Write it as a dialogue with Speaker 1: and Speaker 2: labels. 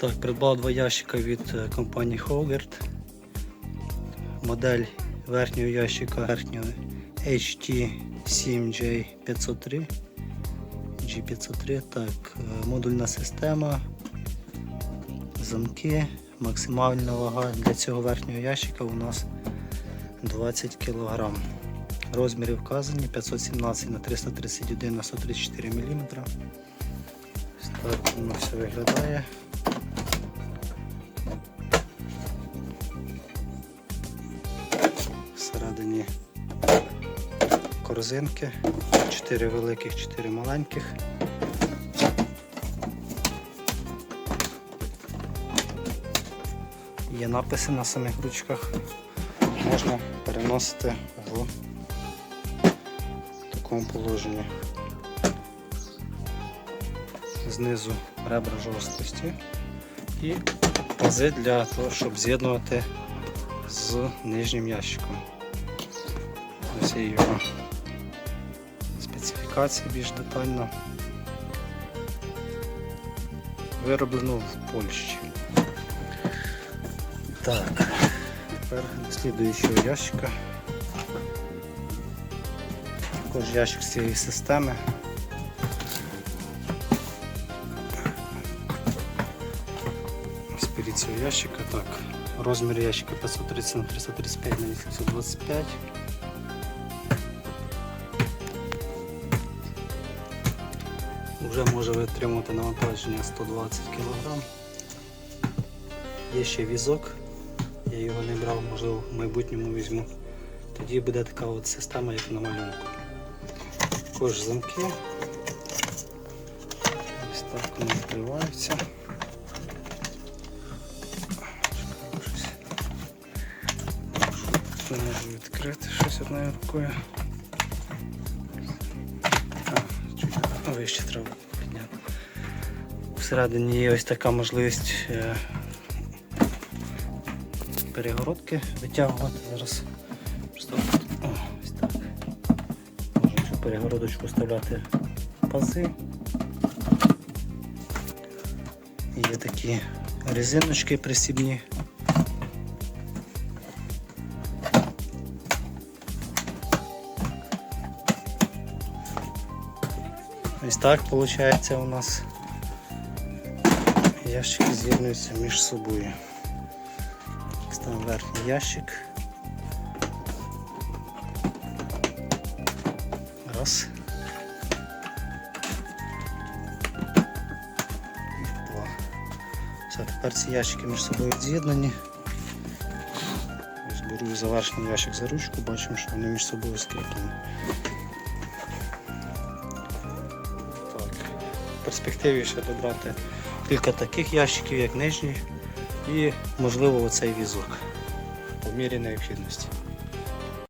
Speaker 1: Так, придбав два ящика від е, компанії Hogert. Модель верхнього ящика верхнього HT7J503. G503. Так, е, модульна система, замки, максимальна вага для цього верхнього ящика у нас 20 кг. Розміри вказані 517 на 331 на 134 мм. Ось Так воно все виглядає. Корзинки, 4 великих, 4 маленьких. Є написи на самих ручках. Можна переносити в такому положенні. Знизу ребра жорсткості і пази для того, щоб з'єднувати з нижнім ящиком. Ось є його специфікація більш детальна. Вироблено в Польщі. Так, тепер до слідуючого ящика. Також ящик з цієї системи. З цього ящика. Так, розмір ящика 530 на 335 на 825. Вже може витримувати навантаження 120 кг. Є ще візок, я його не брав, можливо в майбутньому візьму. Тоді буде така от система, як на малюнку. Також замки. Ось так вони відкриваються. Не можу відкрити щось одною рукою. Вище треба підняти. Всередині є ось така можливість е, перегородки витягувати зараз. Просто ось так. Можна цю перегородочку вставляти пази. Є такі резиночки присібні. Ось так виходить у нас ящики з'єднуються між собою. Верхній ящик. Раз. Два. Все, тепер ці ящики між собою з'єднані. Ось беру завершений ящик за ручку, бачимо, що вони між собою скріплені. Перспективі ще добрати кілька таких ящиків, як нижній, і можливо оцей візок по мірі необхідності.